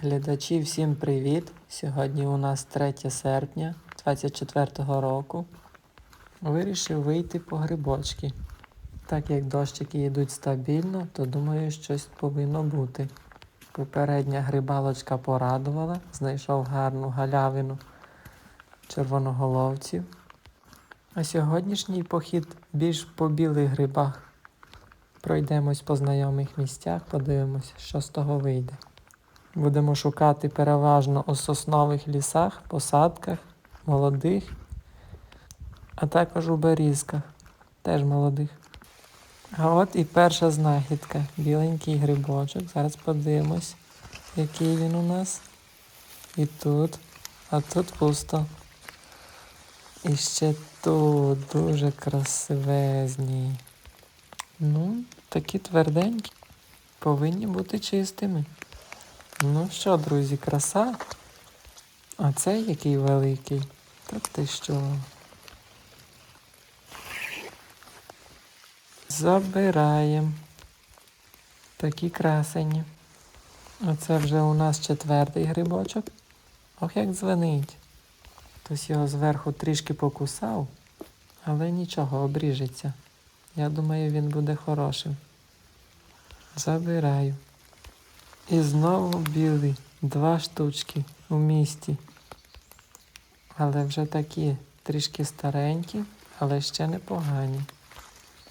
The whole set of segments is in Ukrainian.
Глядачі, всім привіт! Сьогодні у нас 3 серпня 24 року. Вирішив вийти по грибочки. Так як дощики йдуть стабільно, то думаю, щось повинно бути. Попередня грибалочка порадувала, знайшов гарну галявину червоноголовців. А сьогоднішній похід більш по білих грибах. Пройдемось по знайомих місцях, подивимось, що з того вийде. Будемо шукати переважно у соснових лісах, посадках, молодих, а також у берізках, теж молодих. А от і перша знахідка. Біленький грибочок. Зараз подивимось, який він у нас. І тут, а тут пусто. І ще тут дуже красивезні. Ну, такі тверденькі. Повинні бути чистими. Ну що, друзі, краса? А цей який великий. Та ти що? Забираємо. Такі красені. Оце вже у нас четвертий грибочок. Ох, як дзвонить. Хтось його зверху трішки покусав, але нічого, обріжеться. Я думаю, він буде хорошим. Забираю. І знову білий. Два штучки у місті. Але вже такі трішки старенькі, але ще непогані.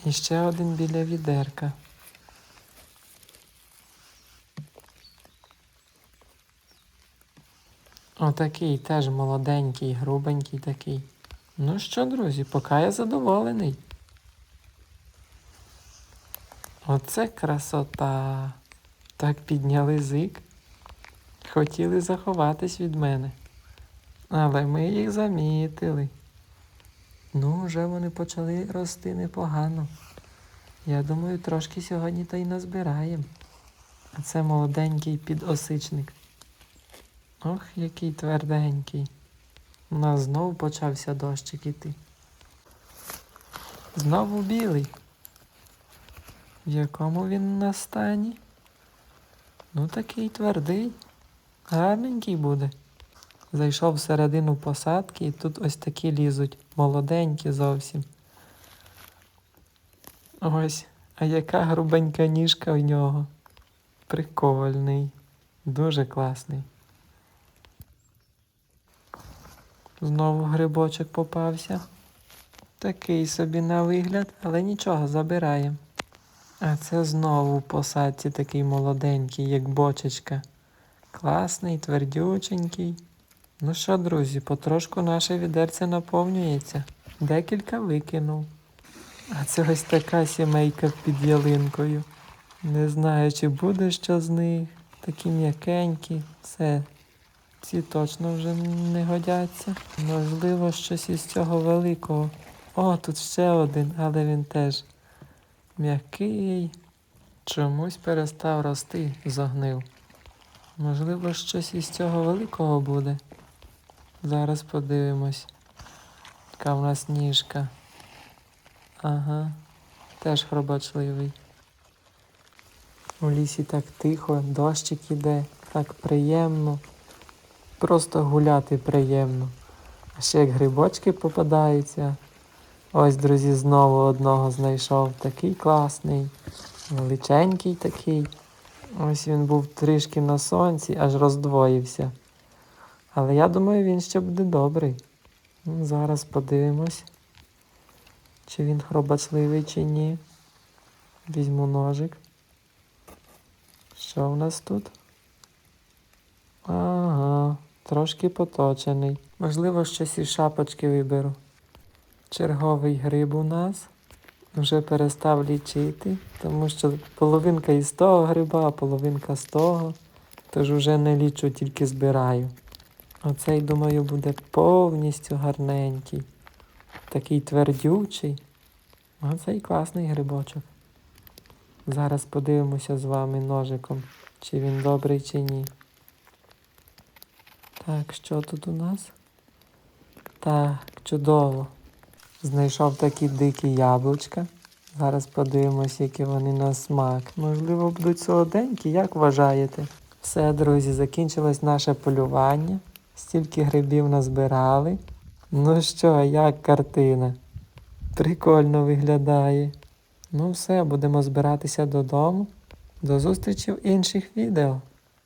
І ще один біля відерка. Отакий теж молоденький, грубенький такий. Ну що, друзі, поки я задоволений. Оце красота. Так підняли зик. Хотіли заховатись від мене. Але ми їх замітили. Ну, вже вони почали рости непогано. Я думаю, трошки сьогодні та й назбираємо. А це молоденький підосичник. Ох, який тверденький. У нас знову почався дощик іти. Знову білий. В якому він у нас стані? Ну, такий твердий, гарненький буде. Зайшов всередину посадки і тут ось такі лізуть, молоденькі зовсім. Ось, а яка грубенька ніжка в нього. Прикольний, дуже класний. Знову грибочок попався. Такий собі на вигляд, але нічого, забираємо. А це знову в посадці такий молоденький, як бочечка. Класний, твердюченький. Ну що, друзі, потрошку наше відерце наповнюється. Декілька викинув. А це ось така сімейка під ялинкою. Не знаю, чи буде що з них. Такі м'якенькі. Все. Ці точно вже не годяться. Можливо, щось із цього великого. О, тут ще один, але він теж м'який. Чомусь перестав рости, загнив. Можливо, щось із цього великого буде. Зараз подивимось. Така в нас ніжка. Ага, теж хробачливий. У лісі так тихо, дощик іде, так приємно. Просто гуляти приємно. А ще як грибочки попадаються. Ось, друзі, знову одного знайшов. Такий класний, величенький такий. Ось він був трішки на сонці, аж роздвоївся. Але я думаю, він ще буде добрий. Ну, Зараз подивимось, чи він хробачливий, чи ні. Візьму ножик. Що в нас тут? Ага, трошки поточений. Можливо, щось із шапочки виберу. Черговий гриб у нас. Вже перестав лічити, тому що половинка із того гриба, а половинка з того. Тож вже не лічу, тільки збираю. Оцей, думаю, буде повністю гарненький. Такий твердючий. Оцей класний грибочок. Зараз подивимося з вами ножиком, чи він добрий, чи ні. Так, що тут у нас? Так, чудово. Знайшов такі дикі яблучка. Зараз подивимось, які вони на смак. Можливо, будуть солоденькі, як вважаєте? Все, друзі, закінчилось наше полювання. Стільки грибів назбирали. Ну що, як картина? Прикольно виглядає. Ну все, будемо збиратися додому. До зустрічі в інших відео.